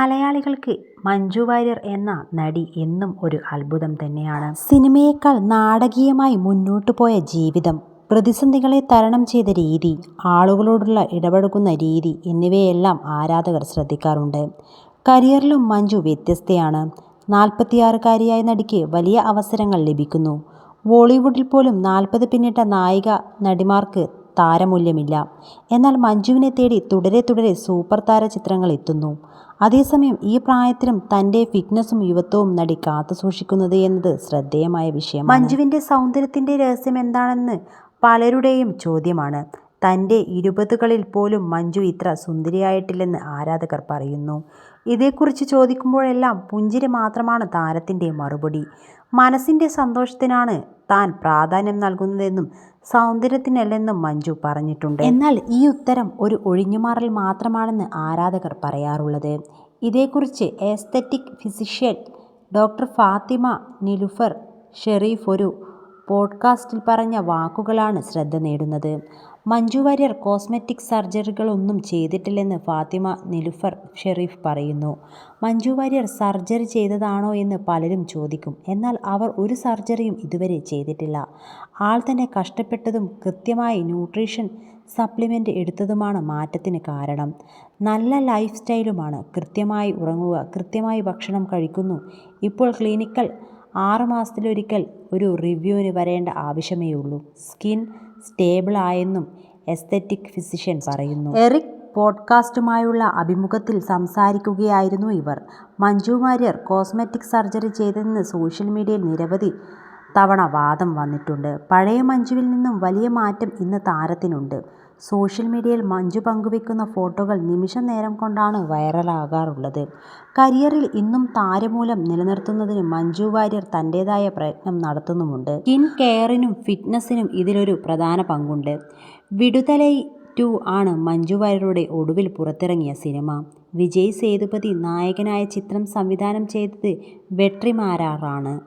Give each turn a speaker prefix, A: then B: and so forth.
A: മലയാളികൾക്ക് മഞ്ജു വാര്യർ എന്ന നടി എന്നും ഒരു അത്ഭുതം തന്നെയാണ്. സിനിമയേക്കാൾ നാടകീയമായി മുന്നോട്ടു പോയ ജീവിതം പ്രതിസന്ധികളെ തരണം ചെയ്ത രീതി ആളുകളോടുള്ള ഇടപഴകുന്ന രീതി എന്നിവയെല്ലാം ആരാധകർ ശ്രദ്ധിക്കാറുണ്ട്. കരിയറിലും മഞ്ജു വ്യത്യസ്തയാണ്. നാൽപ്പത്തിയാറുകാരിയായ നടിക്ക് വലിയ അവസരങ്ങൾ ലഭിക്കുന്നു. ബോളിവുഡിൽ പോലും നാൽപ്പത് പിന്നിട്ട നായിക നടിമാർക്ക് താരമൂല്യമില്ല. എന്നാൽ മഞ്ജുവിനെ തേടി തുടരെ തുടരെ സൂപ്പർ താര ചിത്രങ്ങൾ എത്തുന്നു. അതേസമയം ഈ പ്രായത്തിലും തന്റെ ഫിറ്റ്നസും യുവത്വവും നടി കാത്തുസൂക്ഷിക്കുന്നത് എന്നത് ശ്രദ്ധേയമായ വിഷയം മഞ്ജുവിന്റെ സൗന്ദര്യത്തിന്റെ രഹസ്യം എന്താണെന്ന് പലരുടെയും ചോദ്യമാണ്. തന്റെ ഇരുപതുകളിൽ പോലും മഞ്ജു ഇത്ര സുന്ദരിയായിട്ടില്ലെന്ന് ആരാധകർ പറയുന്നു. ഇതേക്കുറിച്ച് ചോദിക്കുമ്പോഴെല്ലാം പുഞ്ചിരി മാത്രമാണ് താരത്തിന്റെ മറുപടി. മനസ്സിന്റെ സന്തോഷത്തിനാണ് താൻ പ്രാധാന്യം നൽകുന്നതെന്നും സൗന്ദര്യത്തിനല്ലെന്നും മഞ്ജു പറഞ്ഞിട്ടുണ്ട്. എന്നാൽ ഈ ഉത്തരം ഒരു ഒഴിഞ്ഞുമാറൽ മാത്രമാണെന്ന് ആരാധകർ പറയാറുള്ളത്. ഇതേക്കുറിച്ച് aesthetic physician doctor Fathima Nilufar Sherif ഒരു പോഡ്കാസ്റ്റിൽ പറഞ്ഞ വാക്കുകളാണ് ശ്രദ്ധ നേടുന്നത്. മഞ്ജു വാര്യർ കോസ്മെറ്റിക് സർജറികളൊന്നും ചെയ്തിട്ടില്ലെന്ന് ഫാത്തിമ നിലുഫർ ഷെറീഫ് പറയുന്നു. മഞ്ജു വാര്യർ സർജറി ചെയ്തതാണോ എന്ന് പലരും ചോദിക്കും. എന്നാൽ അവർ ഒരു സർജറിയും ഇതുവരെ ചെയ്തിട്ടില്ല. ആൾ തന്നെ കഷ്ടപ്പെട്ടതും കൃത്യമായി ന്യൂട്രീഷൻ സപ്ലിമെന്റ് എടുത്തതുമാണ് മാറ്റത്തിന് കാരണം. നല്ല ലൈഫ് സ്റ്റൈലുമാണ് കൃത്യമായി ഉറങ്ങുക കൃത്യമായി ഭക്ഷണം കഴിക്കുന്നു. ഇപ്പോൾ ക്ലിനിക്കൽ ആറ് മാസത്തിലൊരിക്കൽ ഒരു റിവ്യൂവിന് വരേണ്ട ആവശ്യമേ ഉള്ളൂ. സ്കിൻ സ്റ്റേബിൾ ആയെന്നും എസ്തെറ്റിക് ഫിസിഷ്യൻ പറയുന്നു. എറിക് പോഡ്കാസ്റ്റുമായുള്ള അഭിമുഖത്തിൽ സംസാരിക്കുകയായിരുന്നു ഇവർ. മഞ്ജു വാര്യർ കോസ്മെറ്റിക് സർജറി ചെയ്തതെന്ന് സോഷ്യൽ മീഡിയയിൽ നിരവധി തവണ വാദം വന്നിട്ടുണ്ട്. പഴയ മഞ്ജുവിൽ നിന്നും വലിയ മാറ്റം ഇന്ന് താരത്തിനുണ്ട്. സോഷ്യൽ മീഡിയയിൽ മഞ്ജു പങ്കുവെക്കുന്ന ഫോട്ടോകൾ നിമിഷ നേരം കൊണ്ടാണ് വൈറലാകാറുള്ളത്. കരിയറിൽ ഇന്നും താരമൂലം നിലനിർത്തുന്നതിന് മഞ്ജു വാര്യർ തന്റെതായ പ്രയത്നം നടത്തുന്നുമുണ്ട്. സ്കിൻ കെയറിനും ഫിറ്റ്നസിനും ഇതിലൊരു പ്രധാന പങ്കുണ്ട്. വിടുതലൈ ടു ആണ് മഞ്ജു വാര്യരുടെ ഒടുവിൽ പുറത്തിറങ്ങിയ സിനിമ. വിജയ് സേതുപതി നായകനായ ചിത്രം സംവിധാനം ചെയ്തത് വെട്രിമാരാറാണ്